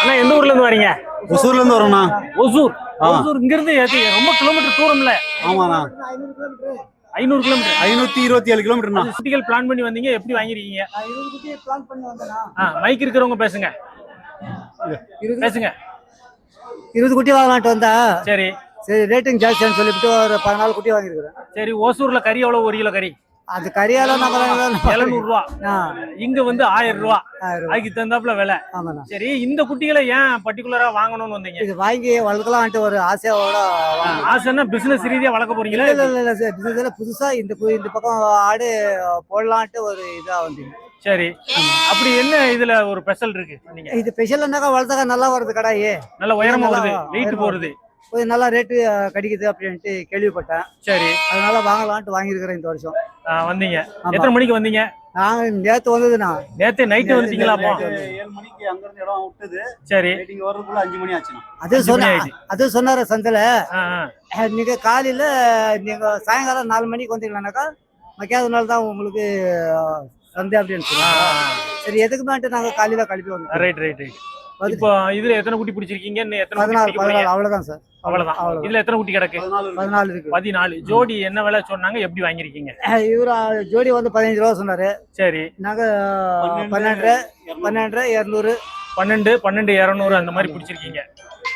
அண்ணா எந்த ஊர்ல இருந்து வரீங்க? ஒசூர்ல இருந்து வரோண்ணா. ஒசூர். ஒசூர் இங்க இருந்து ரொம்ப கிலோமீட்டர் தூரம்ல. ஆமாண்ணா. ஐநூறு கிலோமீட்டர் ஐநூத்தி இருபத்தி ஏழு கிலோமீட்டர்ண்ணா குட்டிகள் பிளான் பண்ணி வந்தீங்க எப்படி வாங்கிருக்கீங்க இருபது குட்டி பிளான் பண்ணி வந்தேனா மைக் இருக்கிறவங்க பேசுங்க. பேசுங்க. இருபது குட்டி வாங்கலான்ட்டு வந்தா. சரி. சரி ரேட்டிங் ஜாஸ்தின்னு சொல்லிவிட்டு ஒரு பதினாலு குட்டி வாங்கியிருக்கிறேன். சரி ஓசூர்ல கறி எவ்வளவு? ஒரு கிலோ கறி. அந்த கறியால நம்ம எழுநூறு ரூபா இங்க வந்து ஆயிரம் ரூபா. அதுக்கு தகுந்தாப்புல விலை. ஆமாண்ணா. சரி இந்த குட்டிகளை ஏன் பர்டிகுலரா வாங்கணும்னு வந்தீங்க? இது வாங்கி வளர்க்கலான்ட்டு ஒரு ஆசையோட. ஆசைன்னா பிசினஸ் ரீதியா வளர்க்க போறீங்களா? இல்ல இல்ல இல்ல சார் business-ல புதுசா இந்த இந்த பக்கம் ஆடு போடலான்ட்டு ஒரு இதா வந்தீங்க. சரி. அப்படி என்ன இதுல ஒரு ஸ்பெஷல் இருக்கு நீங்க? இது ஸ்பெஷல்னாக்கா வளர்த்தாக்கா நல்லா வருது கடாயி. நல்ல உயரமா வருது வெயிட் போறது கொஞ்சம் நல்லா ரேட்டு கிடைக்குது அப்படின்ட்டு கேள்விப்பட்டேன். சரி. அதனால வாங்கலான்ட்டு வாங்கியிருக்கிறேன் இந்த வருஷம். வந்தீங்க. எத்தனை மணிக்கு வந்தீங்க? நாங்க நேத்து வந்ததுண்ணா. நேத்து நைட்டு வந்துட்டீங்களா ஏழு மணிக்கு அங்க இருந்து இடம் விட்டது. சரி. மீட்டிங் வர்றதுக்குள்ள அஞ்சு மணி ஆச்சுண்ணா. அது சொன்ன. அது சொன்னாரு சந்தையில நீங்க காலையில நீங்க சாயங்காலம் நாலு மணிக்கு வந்தீங்கன்னாக்கா மக்கியாத நாள் தான் உங்களுக்கு சந்தை அப்படின்னு சரி எதுக்கு மேட்டு நாங்க காலையில கழிப்பி. வந்தோம்? Right right right. இப்போ இதுல எத்தனை குட்டி பிடிச்சிருக்கீங்க? எத்தனை பதினாலு பதினாலு அவ்வளவுதான் சார். அவ்வளவுதான். இதுல எத்தனை குட்டி கிடக்கு? பதினாலு இருக்கு. பதினாலு ஜோடி என்ன விலை சொன்னாங்க? எப்படி வாங்கிருக்கீங்க இவரு ஜோடி வந்து பதினஞ்சு ரூபா சொன்னாரு. சரி. நாங்க பன்னெண்டு பன்னெண்டு இரநூறு. பன்னெண்டு பன்னெண்டு இரநூறு அந்த மாதிரி பிடிச்சிருக்கீங்க.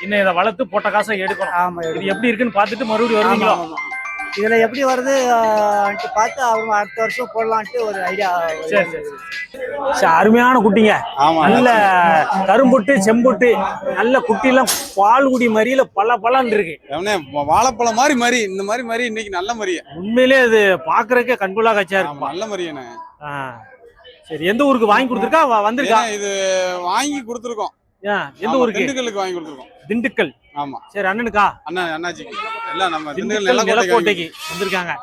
இன்னும் இதை வளர்த்து போட்ட காசை எடுக்கணும். ஆமா இது. எப்படி இருக்குன்னு பார்த்துட்டு மறுபடியும் வருவீங்களா. இதுல எப்படி வருது பார்த்து அவங்க அடுத்த வருஷம் போடலான்ட்டு ஒரு ஐடியா சரி சரி சரி, அருமையான குட்டிங்க. ஆமா நல்ல கரும்புட்டு செம்புட்டு நல்ல குட்டி எல்லாம் பால் குடி மாதிரியில பல பலன்னு இருக்கு வாழைப்பழம் மாதிரி மாதிரி இந்த மாதிரி மாதிரி இன்னைக்கு நல்ல மாதிரியே உண்மையிலே அது பாக்குறதுக்கே கண்கொள்ளா காட்சியா இருக்கும்? நல்ல மாதிரியேண்ணே ஆ. சரி எந்த ஊருக்கு வாங்கி கொடுத்துருக்கா? வந்திருக்கா? இது வாங்கி கொடுத்துருக்கோம். எந்த ஊருக்கு? திண்டுக்கல்லுக்கு வாங்கி கொடுத்துருக்கோம். திண்டுக்கல். ஆமா. சரி அண்ணனுக்கா? அண்ணா அண்ணாச்சிக்கு. எல்லாம் நம்ம திண்டுக்கல் நிலக்கோட்டைக்கு வந்திருக்காங்க.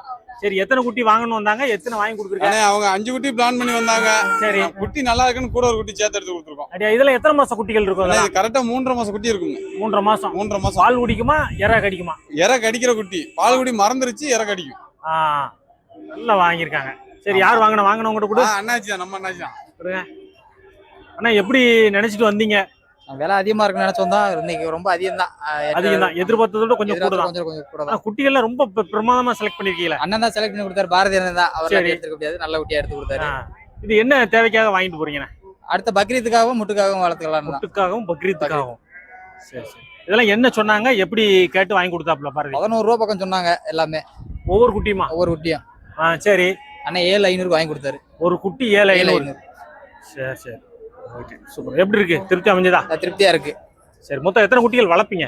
சரி எத்தனை குட்டி வாங்கணும் வந்தாங்க? எத்தனை வாங்கி கொடுத்துருக்காங்க அவங்க அஞ்சு குட்டி பிளான் பண்ணி வந்தாங்க. சரி. குட்டி நல்லா இருக்குன்னு கூட ஒரு குட்டி சேர்த்து எடுத்து கொடுத்துருக்கோம். அப்படியா இதுல எத்தனை மாசம் குட்டிகள் இருக்கும் கரெக்டா மூன்றரை மாசம் குட்டி இருக்குங்க. மூன்றரை மாசம். மூன்றரை மாசம். பால் குடிக்குமா? இற கடிக்குமா? இற கடிக்கிற குட்டி. பால் குடி மறந்துருச்சு இற கடிக்கும். ஆ நல்லா வாங்கியிருக்காங்க. சரி யார் வாங்கின? வாங்கினவங்க கூட. அண்ணாச்சி நம்ம அண்ணாச்சி தான் அண்ணா எப்படி நினைச்சிட்டு வந்தீங்க? விலை அதிகமா இருக்குன்னு நினைச்சோம் தான் இன்னைக்கு ரொம்ப அதிகம் தான் அதிகம் தான் எதிர்பார்த்ததோட கொஞ்சம் கூட தான் கொஞ்சம் கொஞ்சம் கூட தான் குட்டிகள்லாம் ரொம்ப பிர- பிரமாதமா செலக்ட் பண்ணிருக்கீங்களா. அண்ணன் தான் செலக்ட் பண்ணி கொடுத்தாரு. பாரதி அண்ணன் தான். அவர். எடுத்துக்க முடியாது. நல்ல குட்டியா எடுத்து கொடுத்தாரு. இது என்ன தேவைக்காக வாங்கிட்டு போறீங்கண்ணா? அடுத்த பக்ரீத்துக்காகவும் முட்டுக்காகவும் வளர்த்துக்கலாம் முட்டுக்காகவும் பக்ரீத்துக்காகவும். சரி சரி. இதெல்லாம் என்ன சொன்னாங்க? எப்படி கேட்டு வாங்கி கொடுத்தாப்புல பாருங்க பதினோரு ரூபா பக்கம் சொன்னாங்க எல்லாமே. ஒவ்வொரு குட்டியுமா? ஒவ்வொரு குட்டியும். ஆ சரி. அண்ணன் ஏழு ஐநூறுக்கு வாங்கி கொடுத்தாரு. ஒரு குட்டி ஏழு ஐநூறு. சரி சரி. Okay super. எப்படி இருக்கு? திருப்தி அமைஞ்சதா? திருப்தியா இருக்கு. சரி மொத்தம் எத்தனை குட்டிகள் வளர்ப்பீங்க?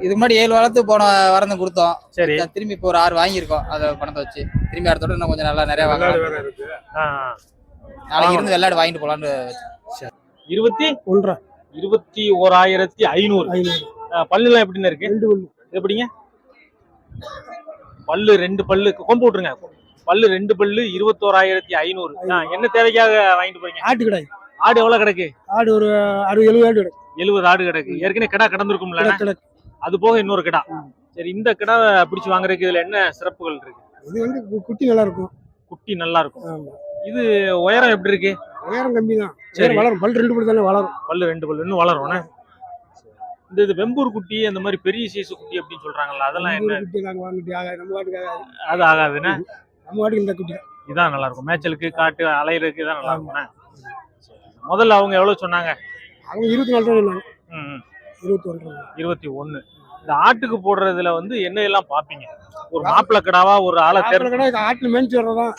இதுக்கு முன்னாடி ஏழு வளர்த்து போன வரந்து கொடுத்தோம். சரி. திரும்பி இப்போ ஒரு ஆறு வாங்கியிருக்கோம். அதை பணத்தை வச்சு. திரும்பி அடுத்தோட இன்னும் கொஞ்சம் நல்லா நிறைய வாங்கலாம். நாளைக்கு இருந்து வெள்ளாடு வாங்கிட்டு போலான்னு. இருபத்தி ஒன்றரை இருபத்தி ஓராயிரத்தி ஐநூறு. பல்லுலாம் எப்படின்னு இருக்கு? ரெண்டு ஒண்ணு எப்படிங்க? பல்லு ரெண்டு பல்லு. கொம்பு விட்டுருங்க. பல்லு ரெண்டு பல்லு இருபத்தோராயிரத்தி ஐநூறு. ஆ, என்ன தேவைக்காக வாங்கிட்டு போறீங்க? ஆட்டு கடை ஆடு எவ்வளவு கிடக்கு? ஆடு ஒரு அறுபது எழுபது ஆடு கிடக்கு. எழுபது ஆடு கிடக்கு. ஏற்கனவே கிடா கடந்திருக்கும்ல அது போக இன்னொரு கிடா. சரி இந்த கிடா பிடிச்சு வாங்குறதுக்கு இதுல என்ன சிறப்புகள் இருக்கு? இது வந்து குட்டி நல்லா இருக்கும் குட்டி நல்லா இருக்கும். இது உயரம் எப்படி இருக்கு? உயரம் கம்மி தான். சரி. வளரும். பல் ரெண்டு பல் தானே வளரும். பல்லு ரெண்டு பல்லு இன்னும் வளரும்? இந்த இது வெம்பூர் குட்டி அந்த மாதிரி பெரிய சைஸ் குட்டி அப்படின்னு சொல்றாங்கல்ல அதெல்லாம் என்ன? ஊர் குட்டி நாங்க வாங்கிட்டு ஆகாது. நம்ம வாட்டுக்கு ஆகாது. அது ஆகாதுன்னா நம்ம வாட்டுக்கு இந்த குட்டி தான். இதான் நல்லா இருக்கும் மேய்ச்சலுக்கு காட்டு அலையிறதுக்கு இதான் நல்லா இருக்கும்ண்ணே முதல்ல அவங்க எவ்வளவு சொன்னாங்க? அவங்க இருபத்தி நாலு ரூபா சொன்னாங்க. இருபத்தி ஒன்று. ரூபா இருபத்தி ஒண்ணு. இந்த ஆட்டுக்கு போடுறதுல வந்து என்ன எல்லாம் பாப்பீங்க? ஒரு மாப்பிள்ளை கிடாவா ஒரு ஆளை தேர்வு ஆட்டில் மேய்ச்சி வர்றதான்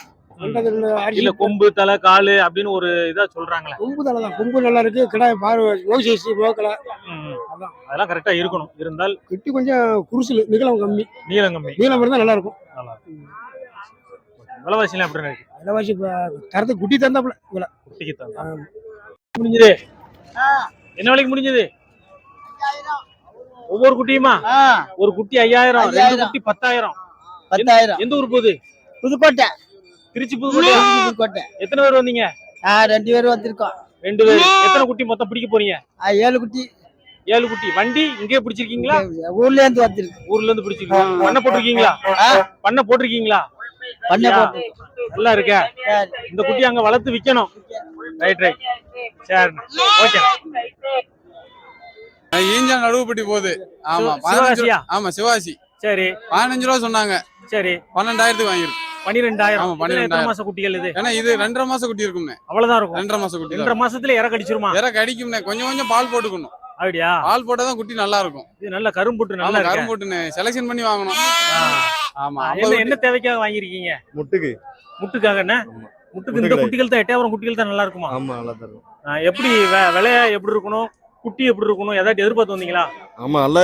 இல்ல கொம்பு தலை காலு அப்படின்னு ஒரு இதா சொல்றாங்களே. கொம்பு தலை தான். கொம்பு நல்லா இருக்கு. கிடாய் பாரு. ம். அதான். அதெல்லாம் கரெக்டா இருக்கணும். இருந்தால் குட்டி கொஞ்சம் குருசல் நிகழம் கம்மி. நீளம் கம்மி. நீளம் இருந்தால் நல்லா இருக்கும். நல்லா இருக்கும். விலைவாசிலாம் எப்படி இருக்கு? விலைவாசி தரத்துக்கு குட்டி தந்தாப்புல. விலை குட்டிக்கு தகுந்த முடிஞ்சது? என்ன விலைக்கு முடிஞ்சது? ஒவ்வொரு குட்டியுமா? ஒரு குட்டி ஐயாயிரம் ரெண்டு. குட்டி பத்தாயிரம். பத்தாயிரம். எந்த ஊர் போகுது? புதுக்கோட்டை. திருச்சி புதுக்கோட்டை? புதுக்கோட்டை. எத்தனை பேர் வந்தீங்க? ரெண்டு பேரும் வந்திருக்கோம். ரெண்டு பேர். எத்தனை குட்டி மொத்தம் பிடிக்க போறீங்க? ஏழு குட்டி. ஏழு குட்டி. வண்டி இங்கேயே பிடிச்சிருக்கீங்களா? ஊர்ல இருந்து வந்திருக்கு. ஊர்ல இருந்து பிடிச்சிருக்கீங்க பண்ண போட்டிருக்கீங்களா? பண்ண போட்டிருக்கீங்களா? பண்ண யா. போட்டு நல்லா இருக்க. இந்த குட்டி அங்க வளர்த்து விக்கணும். ரைட் ரைட் சரி ஓகே ஈஞ்சா நடுவுப்பட்டி போகுது. ஆமா பதினஞ்சு? ஆமா சிவாசி சரி. பதினஞ்சு ரூபா சொன்னாங்க. சரி. பன்னெண்டாயிரத்துக்கு வாங்கிருக்கு பன்னிரெண்டாயிரம். ஆமா, பன்னிரெண்டாயிரம். மாச குட்டிகள் இது ஏன்னா இது ரெண்டரை மாசம் குட்டி இருக்கும்னே. அவ்வளவுதான் இருக்கும். ரெண்டரை மாசம் குட்டி ரெண்டரை மாசத்துல இற கடிச்சிருமா வேற கடிக்கும்னே கொஞ்சம் கொஞ்சம் பால் போட்டுக்கணும். அப்படியா? பால் போட்டா தான் குட்டி நல்லா இருக்கும். இது நல்ல கரும்புட்டு நல்லா ஆமா இருக்கு. கரும்பு போட்டுன்னு செலக்ஷன் பண்ணி வாங்கணும். ஆமா என்ன தேவைக்காக வாங்கியிருக்கீங்க? முட்டுக்கு. முட்டுக்காக என்ன? ஆமா. முட்டுக்கு இந்த குட்டிகள் தான் எட்டாயிரம் குட்டிகள் தான் நல்லா இருக்குமா? ஆமா நல்லா தரும் ஆ, எப்படி விலையா எப்படி இருக்கணும்? குட்டி எப்படி இருக்கணும்? ஏதாச்சும் எதிர்பார்த்து வந்தீங்களா? ஆமா நல்லா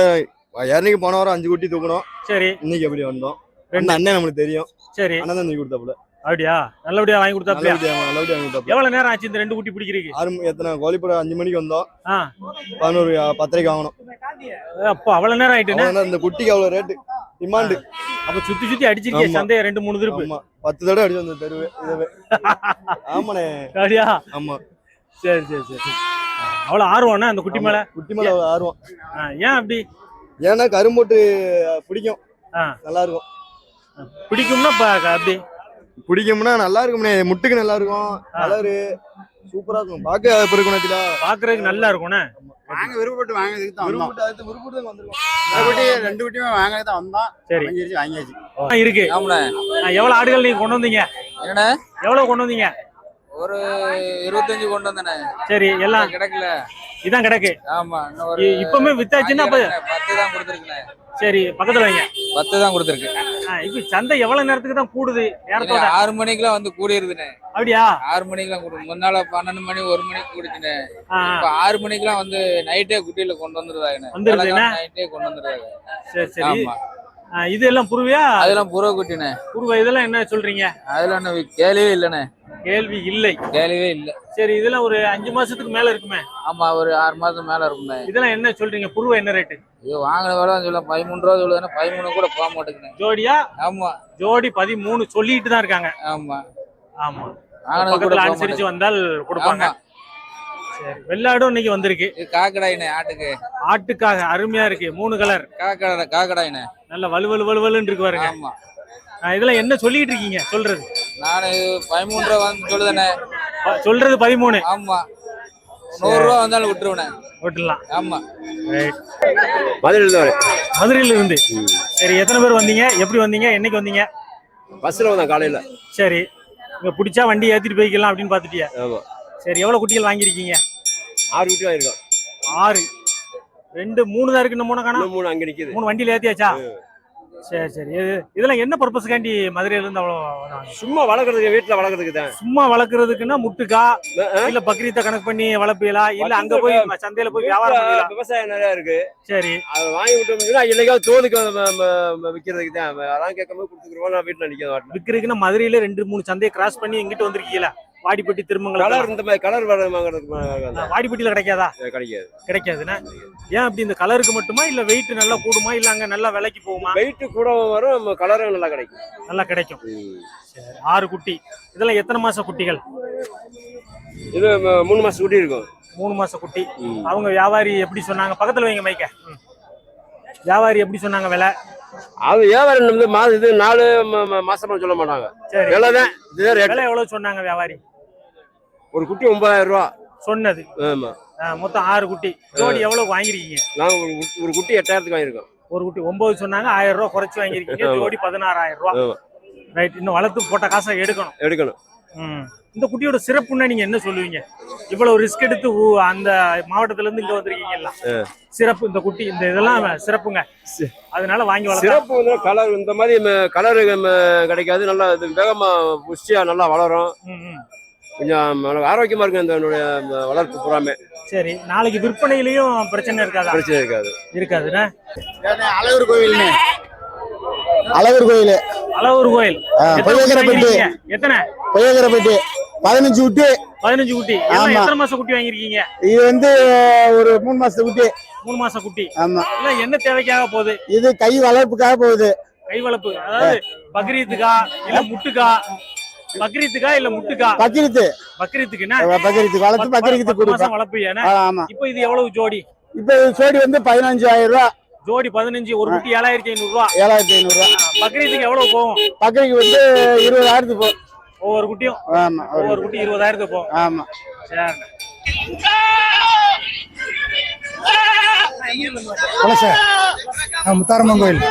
யாருனைக்கு போன வாரம் அஞ்சு குட்டி தூக்கணும் சரி. இன்னைக்கு எப்படி வந்தோம்? ரெண்டு. அண்ணன் நம்மளுக்கு தெரியும். சரி. அண்ணன் தான் கொடுத்தாப்புல. அப்படியா? நல்லபடியா வாங்கி கொடுத்தாப்லையா நல்லபடியா வாங்கி கொடுத்தாப்புல. எவ்வளவு நேரம் ஆச்சு இந்த ரெண்டு குட்டி பிடிக்கிறீங்க ஆறு எத்தனை கோழிப்புறம் அஞ்சு மணிக்கு வந்தோம். பதினோரு பத்தரைக்கு வாங்கணும் அப்போ அவ்வளவு நேரம் அவ்வளவுதான் இந்த குட்டிக்கு அவ்வளவு ரேட்டு டிமாண்டு அப்ப சுத்தி சுத்தி அடிச்சிருக்கீங்க. சந்தைய ரெண்டு மூணு திருப்பு. ஆமா. பத்து தடவை அடிச்சு வந்த தெருவு இதுவே ஆமாண்ணே. அப்படியா? ஆமா. சரி சரி சரி அவ்வளவு ஆர்வம்னா அந்த குட்டி மேல? குட்டி மேல அவ்வளவு ஆர்வம். ஏன் அப்படி? ஏன்னா கரும்போட்டு பிடிக்கும். ஆ. நல்லா இருக்கும். பிடிக்கும்னா அப்படி. பிடிக்கும்னா நல்லா இருக்கும்ண்ணே முட்டுக்கு நல்லா இருக்கும். கலரு. சூப்பரா இருக்கும். பார்க்க இப்ப இருக்கும் பாக்குறதுக்கு நல்லா இருக்கும்ண்ணே வாங்க விருப்பப்பட்டு வாங்கினதுக்கு தான் விருப்பப்பட்டு அடுத்து விருப்பப்பட்டு வந்திருக்கோம். ரெண்டு குட்டியுமே வாங்கினது தான் வந்தோம். சரி. வாங்கிருச்சு வாங்கியாச்சு. ஆ, இருக்கு. ஆமாண்ணே. எவ்வளவு ஆடுகள் நீங்க கொண்டு வந்தீங்க? என்னண்ணே? எவ்வளவு கொண்டு வந்தீங்க? ஒரு இருபத்தஞ்சு கொண்டு வந்தேண்ணே. சரி எல்லாம் கிடைக்கல. இதான் கிடக்கு. ஆமா இப்பவுமே வித்தாச்சுன்னா பத்து தான் கொடுத்துருக்குண்ணே. சரி பக்கத்துல வைங்க. பத்து தான் கொடுத்துருக்கு. இப்ப சந்தை எவ்வளவு நேரத்துக்கு தான் கூடுது? நேரத்தோட. ஆறு மணிக்கெல்லாம் வந்து கூடியிருதுண்ணே அப்படியா? ஆறு மணிக்கெல்லாம் கூடும் முன்னால பன்னெண்டு மணி ஒரு மணிக்கு கூடிச்சுண்ணே. ஆ. இப்ப ஆறு மணிக்கெல்லாம் வந்து நைட்டே குட்டியில கொண்டு வந்துருதுண்ணே? நைட்டே கொண்டு வந்துருதாங்க. சரி சரி. ஆமா. இது எல்லாம் புருவியா? அதெல்லாம் புற குட்டிண்ணே. புருவ இதெல்லாம் என்ன சொல்றீங்க? அதுல ஒண்ணு கேள்வியே இல்லைண்ணே. கேள்வி இல்லை. கேள்வியே இல்ல. சரி இதெல்லாம் ஒரு அஞ்சு மாசத்துக்கு மேல இருக்குமே? ஆமா ஒரு ஆறு மாசம் மேல இருக்குண்ணே இதெல்லாம் என்ன சொல்றீங்க? புருவ என்ன ரேட்டு இது வாங்கின வேலை சொல்ல பதிமூணு ரூபா சொல்லுதுன்னா பதிமூணு கூட போக மாட்டேங்குண்ணே ஜோடியா? ஆமா. ஜோடி பதிமூணு சொல்லிட்டு தான் இருக்காங்க. ஆமா. ஆமா. வாங்கினது கூட அனுசரிச்சு மாட்டேங்குது. வந்தால் கொடுப்பாங்க. சரி வெள்ளாடும் இன்னைக்கு வந்திருக்கு. இது காக்கடாயினே ஆட்டுக்கு. ஆட்டுக்காக அருமையா இருக்கு மூணு கலர் காக்கடா காக்கடாயினே. நல்ல வலுவலு வலுவலுன்னு இருக்கு பாருங்க. ஆமா. இதெல்லாம் என்ன சொல்லிட்டு இருக்கீங்க? சொல்றது. நானு இது பதிமூணு ரூபா வந்து சொல்லுதானே ப- சொல்றது பதிமூணு. ஆமா. நூறு ரூபா வந்தாலும் விட்டுருவனே விட்டுலாம் ஆமா. மதுரையில் தான் வரேன். மதுரையில இருந்து சரி எத்தனை பேர் வந்தீங்க? எப்படி வந்தீங்க? என்னைக்கு வந்தீங்க? பஸ்ஸில் வந்தேன் காலையில். சரி. இங்க பிடிச்சா வண்டி ஏத்திட்டு போய்க்கலாம் அப்படின்னு பாத்துட்டியா? ஆமாம் சரி எவ்வளவு குட்டிகள் வாங்கியிருக்கீங்க? ஆறு வீட்டு வாங்கியிருக்கோம். ஆறு. ரெண்டு மூணு தான் இருக்கு நம்ம காணா இன்னும் மூணு அங்கே நிற்கிது மூணு வண்டியில ஏத்தியாச்சா? சரி சரி. இது இதெல்லாம் என்ன பர்பஸ்க்காண்டி மதுரையில இருந்து அவ்வளோ? சும்மா வளர்க்குறதுக்கு வீட்டில் வளர்க்குறதுக்கு தான். சும்மா வளர்க்கறதுக்குன்னா முட்டுக்கா. இல்ல பக்ரீத்தை கணக்கு பண்ணி வளர்ப்பீங்களா? இல்ல அங்க போய் சந்தையில போய் வியாபாரம் விவசாயம் நிறையா இருக்கு. சரி. அதை வாங்கி விட்டோம்னா இல்லைக்காவது தோலுக்கு விற்கிறதுக்கு தான். அதெல்லாம் கேட்கும்போது கொடுத்துக்குருவோம் நான் வீட்டில் நிற்க மாட்டேன் விற்கிறதுக்குன்னா மதுரையில ரெண்டு மூணு சந்தையை கிராஸ் பண்ணி இங்கிட்டு வந்திருக்கீங்களா? வாடிப்பட்டி திருமங்கலம் கலர் இந்த மாதிரி கலர் வாங்குறதுக்கு வாடிப்பட்டியில கிடைக்காதா? கிடைக்காது. கிடைக்காதுன்னா? ஏன் அப்படி இந்த கலருக்கு மட்டுமா? இல்ல வெயிட் நல்லா கூடுமா? இல்ல அங்க நல்லா விலைக்கு போகுமா? வெயிட்டு கூட வரும் கலரும் நல்லா கிடைக்கும். நல்லா கிடைக்கும். ஆறு குட்டி. இதெல்லாம் எத்தனை மாச குட்டிகள்? இது மூணு மாசம் குட்டி இருக்கும். மூணு மாச குட்டி. அவங்க வியாபாரி எப்படி சொன்னாங்க? பக்கத்துல வைங்க மைக்க. வியாபாரி எப்படி சொன்னாங்க விலை? அது வியாபாரம் வந்து மா இது நாலு மாசமா சொல்ல மாட்டாங்க. விலை தான் விலை எவ்வளவு சொன்னாங்க வியாபாரி? ஒரு குட்டி ஒன்பதாயிரம் ரூபா சொன்னது. ஆமா. மொத்தம் ஆறு குட்டி. ஜோடி எவ்வளவு வாங்கிருக்கீங்க நாங்கள் ஒரு ஒரு குட்டி எட்டாயிரத்துக்கு வாங்கியிருக்கோம். ஒரு குட்டி ஒன்பது சொன்னாங்க ஆயிரம் ரூபாய் குறைச்சு வாங்கிருக்கீங்க. ஜோடி பதினாறாயிரம் ஆமா. ரைட் இன்னும் வளர்த்து போட்ட காசை எடுக்கணும். எடுக்கணும். இந்த குட்டியோட சிறப்புன்னா நீங்க என்ன சொல்லுவீங்க? இவ்வளவு ரிஸ்க் எடுத்து அந்த மாவட்டத்துல இருந்து இங்க வந்திருக்கீங்கல்ல சிறப்பு இந்த குட்டி இந்த இதெல்லாம் சிறப்புங்க. அதனால வாங்கி வளர்த்தா சிறப்பு வந்து கலர் இந்த மாதிரி கலர் கிடைக்காது. நல்லா வேகமா புஷ்டியா நல்லா வளரும். கொஞ்சம் ஆரோக்கியமா இருக்கும் இந்த என்னுடைய வளர்ப்பு புறாமே. சரி நாளைக்கு விற்பனையிலயும் பிரச்சனை இருக்காதா? பிரச்சனை இருக்காது. இருக்காதுண்ணா அழகர் கோவில்னு அழகர் கோயில். அளவூர் கோயில். குட்டி பொய்யகரப்பட்டி. எத்தனை? பொய்யகரப்பட்டி பதினஞ்சு விட்டு பதினஞ்சு குட்டி. எத்தனை மாசம் குட்டி வாங்கிருக்கீங்க இது வந்து ஒரு மூணு மாசத்து குட்டி. மூணு மாசம் குட்டி. ஆமா. இல்ல என்ன தேவைக்காக போகுது? இது கை வளர்ப்புக்காக போகுது. கை வளர்ப்பு. அதாவது பக்ரீத்துக்கா இல்ல முட்டுக்கா? பக்ரீத்துக்கா இல்ல முட்டுக்கா? பக்கிரித்து பக்ரீத்துக்குன்னா? பக்கிரித்து வளர்த்து பக்கிரித்து பத்து மாசம் கொடுப்பேன் வளர்ப்பு ஏன்னா? ஆ, ஆமா. இப்போ இது எவ்வளவு ஜோடி? இப்ப சோடி வந்து பதினஞ்சாயிரம் ரூபா. ஜோடி பதினஞ்சு ஒரு குட்டி ஏழாயிரத்தி ஐநூறு ரூபா. ஏழாயிரத்தி ஐநூறு ரூபா. பக்ரீத்துக்கு எவ்வளவு போகும்? பக்கரிக்கு வந்து இருபதாயிரத்துக்கு போ ஒவ்வொரு குட்டியும்? ஆமா ஒவ்வொரு குட்டி இருபதாயிரத்துக்கு போகும். ஆமா. சரி. பழச முத்தாரம்மன் கோயில்.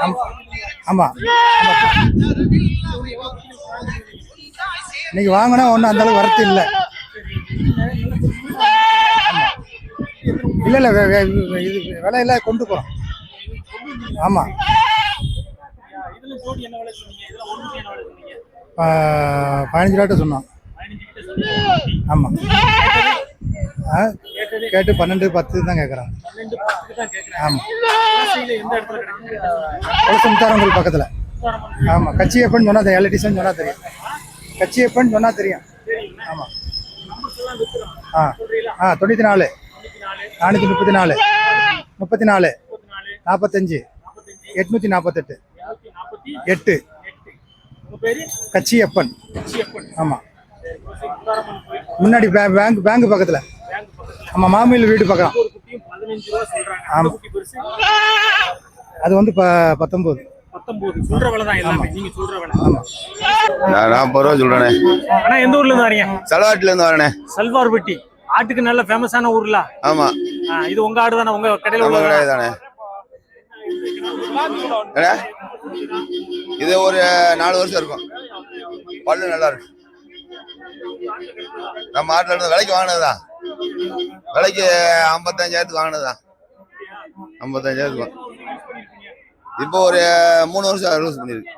ஆம்- ஆமா. இன்னைக்கு வாங்கினா ஒன்றும் அந்த அளவுக்கு வரத்து இல்லை. இல்லை இல்லை இது விலையில கொண்டு போகிறோம் ஆமாம் பதினஞ்சு ரூபாட்ட சொன்னோம். ஆமாம் கேட்டு பன்னெண்டு பத்து தான் கேட்குறாங்க ஆமாம் முத்தாரங்கல் பக்கத்தில். ஆமாம் கச்சியப்பன் சொன்னால் தெரியும் எலக்ட்ரிஷன் சொன்னால் தெரியும். கச்சியப்பன் சொன்னால் தெரியும். ஆமாம் ஆ. ஆ தொண்ணூற்றி நாலு நானூற்றி முப்பத்தி நாலு முப்பத்தி நாலு நாற்பத்தஞ்சு எட்நூற்றி நாற்பத்தெட்டு எட்டு. உங்க கச்சியப்பன். ஆமாம் முன்னாடி பேங்க் பேங்க் பக்கத்தில். பக்கத்துல ஆமாம் மாமியில் வீடு பக்கம். ஆமாம் ஆமா. அது வந்து ப பத்தொம்போது. பத்தொன்பது சொல்ற விலை தான் எல்லாமே. நீங்க சொல்ற விலை நான் நாற்பது ரூபா சொல்றேனே. ஆனா எந்த ஊர்ல இருந்து வரீங்க? செலவாட்டுல இருந்து வரேனே. சல்வார்பட்டி. ஆட்டுக்கு நல்ல ஃபேமஸான ஊர்ல. ஆமா. இது உங்க ஆடு தானே? உங்க கடையில உள்ள கிடையாது தானே? இது ஒரு நாலு வருஷம் இருக்கும். பல்லு நல்லா இருக்கு. நம்ம ஆட்டில் இருந்து விலைக்கு வாங்கினதுதான். விலைக்கு ஐம்பத்தஞ்சாயிரத்துக்கு வாங்கினதுதான். ஐம்பத்தஞ்சாயிரத்துக்கு இப்போ ஒரு மூணு வருஷம் யூஸ் பண்ணிருக்கு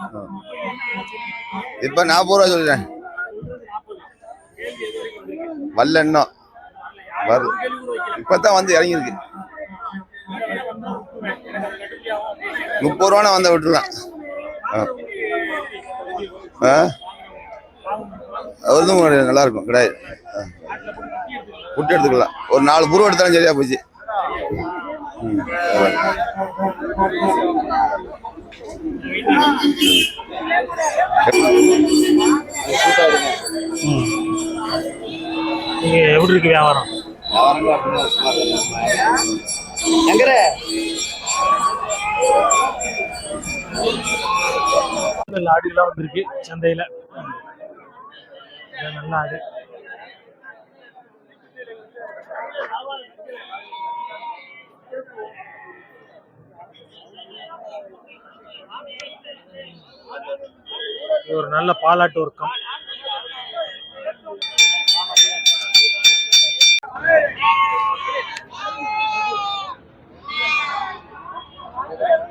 ஆ. இப்போ நாற்பது ரூபா சொல்லிட்டேன் வரல இன்னும். வரல இப்பதான் வந்து இறங்கியிருக்கு. முப்பது ரூபானா வந்த விட்டுலாம் ஆ. ஆ. நல்லா இருக்கும் கிடையாது. ஆ. எடுத்துக்கலாம். ஒரு நாலு புரு எடுத்தாலும் சரியா போச்சு. ம். எப்படி இருக்கு வியாபாரம்? ஆடுகள்லாம் வந்திருக்கு சந்தையில. நல்ல ஆடு. இது ஒரு நல்ல பாலாட்டு ஒர்க்கம்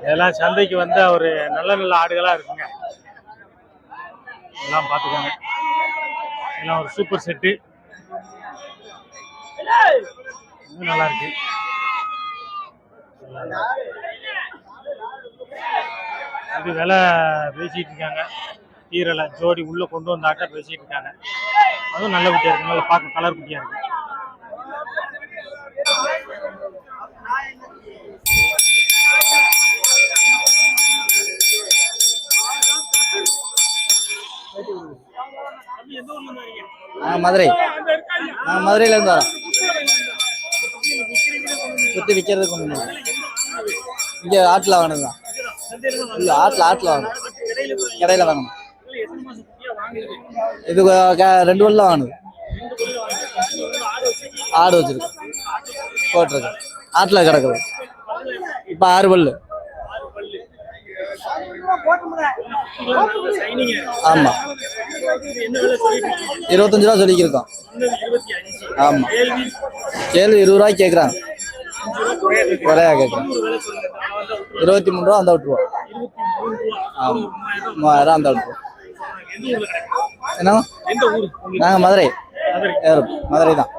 இதெல்லாம் சந்தைக்கு வந்த ஒரு நல்ல நல்ல ஆடுகளா இருக்குங்க. எல்லாம் பார்த்துக்கோங்க. இதெல்லாம் ஒரு சூப்பர் செட்டு நல்லா இருக்கு. இது விலை பேசிட்டு இருக்காங்க. கீரலை ஜோடி உள்ள கொண்டு வந்தாட்ட பேசிட்டு இருக்காங்க அதுவும் நல்ல குட்டியாக இருக்கு. நல்லா பார்க்க கலர் குட்டியாக இருக்கு. மதுரை. நாங்கள் மதுரையிலேருந்து வரோம் குட்டி விற்கிறதுக்கு ஒன்று இங்கே ஆட்டில் வாங்கினது தான் இல்லை ஆட்டில் ஆட்டில் வாங்கணும். கடையில் வாங்கணும். இது க- ரெண்டு வருடம் வாங்கினது ஆடு வச்சிருக்கு. போட்டிருக்கு. ஆட்டில் கிடக்குது. இப்போ ஆறு பல்லு. ஆமா. இருபத்தஞ்சு ரூபா சொல்லிக்கிருக்கோம். ஆமா. கேள்வி இருபது ரூபாய்க்கு கேட்குறாங்க குறையா கேட்குறேன் இருபத்தி மூணு ரூபா அந்த விட்டுருவோம். ஆமாம் மூவாயிரம் அந்த விட்டுருவோம். என்ன? நாங்கள் மதுரை. மதுரை. தான்.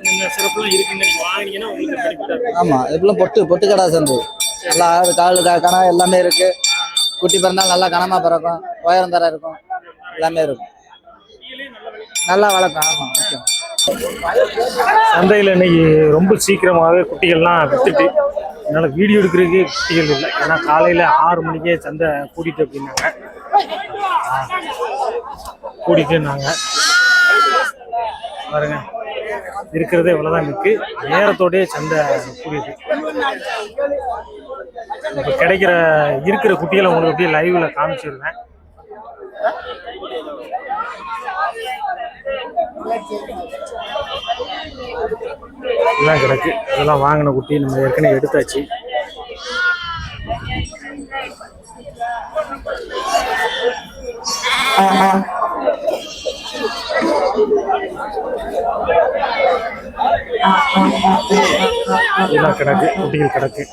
நீங்க ஆமாம் இப்பெல்லாம் பொட்டு பொட்டு கடை சேர்ந்தது. நல்லா ஆடு கால் க- கணா எல்லாமே இருக்கு. குட்டி பிறந்தால் நல்லா கனமாக பிறக்கும். உயரம் தர இருக்கும். எல்லாமே இருக்கும். நல்லா வளர்க்கும். ஆமாம் முக்கியம் சந்தையில் இன்னைக்கு ரொம்ப சீக்கிரமாகவே குட்டிகள்லாம் வித்துட்டு அதனால் வீடியோ எடுக்கிறதுக்கு குட்டிகள் இல்லை ஏன்னா காலையில் ஆறு மணிக்கே சந்தை கூட்டிட்டு அப்படின்னாங்க. ஆ, கூட்டிட்டுனாங்க பாருங்க. இருக்கிறதே இவ்வளோதான் இருக்கு. நேரத்தோடய சந்தை கூடியது. இப்போ கிடைக்கிற இருக்கிற குட்டிகளை உங்களுக்கு அப்படியே லைவ்ல காமிச்சிருந்தேன். எல்லாம் கிடக்கு. இதெல்லாம் வாங்கின குட்டி நம்ம ஏற்கனவே எடுத்தாச்சு. இதெல்லாம் கிடக்கு. குட்டிகள் கிடக்கு.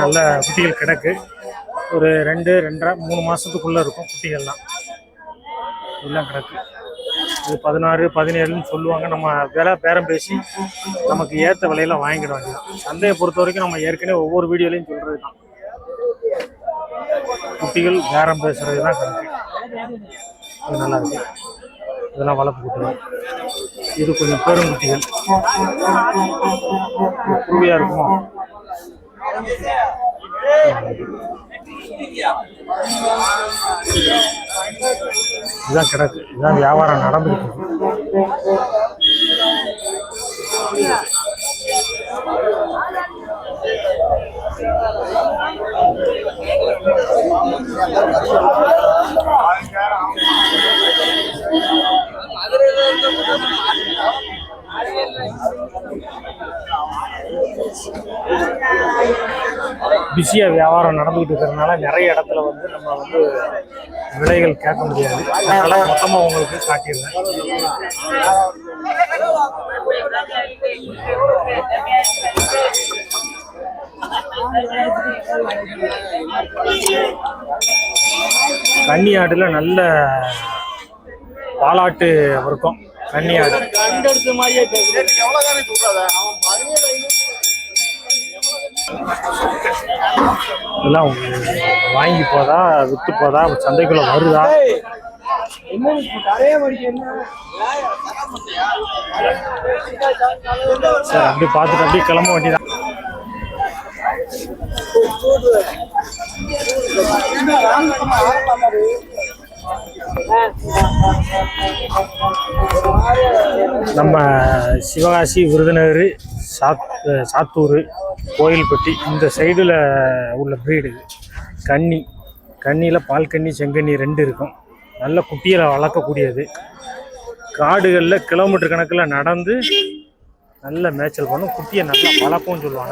நல்ல குட்டிகள் கிடக்கு. ஒரு ரெண்டு ரெண்டரை மூணு மாதத்துக்குள்ளே இருக்கும் குட்டிகள்லாம். எல்லாம் கிடக்கு. இது பதினாறு பதினேழுன்னு சொல்லுவாங்க. நம்ம விலை பேரம் பேசி நமக்கு ஏற்ற விலையில வாங்கிட வேண்டியதான் சந்தையை பொறுத்த வரைக்கும் நம்ம ஏற்கனவே ஒவ்வொரு வீடியோலையும் சொல்கிறது தான் குட்டிகள் பேரம் பேசுறது தான் கணக்கு அது நல்லா இருக்கு. இதெல்லாம் வளர்ப்பு குட்டிகள். இது கொஞ்சம் பெருங்குட்டிகள் குருவியாக இருக்குமோ? இதுதான் கிடக்கு இதுதான் வியாபாரம் நடந்துருக்கு Thank you. பிஸியா வியாபாரம் நடந்துகிட்டு இருக்கிறதுனால நிறைய இடத்துல வந்து நம்ம வந்து விலைகள் கேட்க முடியாது. அதனால மொத்தமா உங்களுக்கு காட்டிடுறேன். கன்னி ஆடுல நல்ல பாலாட்டு வர்க்கம் கன்னி ஆடு இதெல்லாம் உங்களுக்கு வாங்கி போதா வித்து போதா சந்தைக்குள்ள வருதா? சரி அப்படியே பார்த்துட்டு அப்படியே கிளம்ப வேண்டியதான் நம்ம சிவகாசி விருதுநகர் சாத் சாத்தூர் கோயில்பட்டி இந்த சைடில் உள்ள ப்ரீடு கன்னி. கன்னியில் பால் கன்னி செங்கன்னி ரெண்டு இருக்கும். நல்ல குட்டியில் வளர்க்கக்கூடியது. காடுகளில் கிலோமீட்டர் கணக்கில் நடந்து நல்ல மேய்ச்சல் பண்ணும். குட்டியை நல்லா வளர்க்கும்னு சொல்லுவாங்க.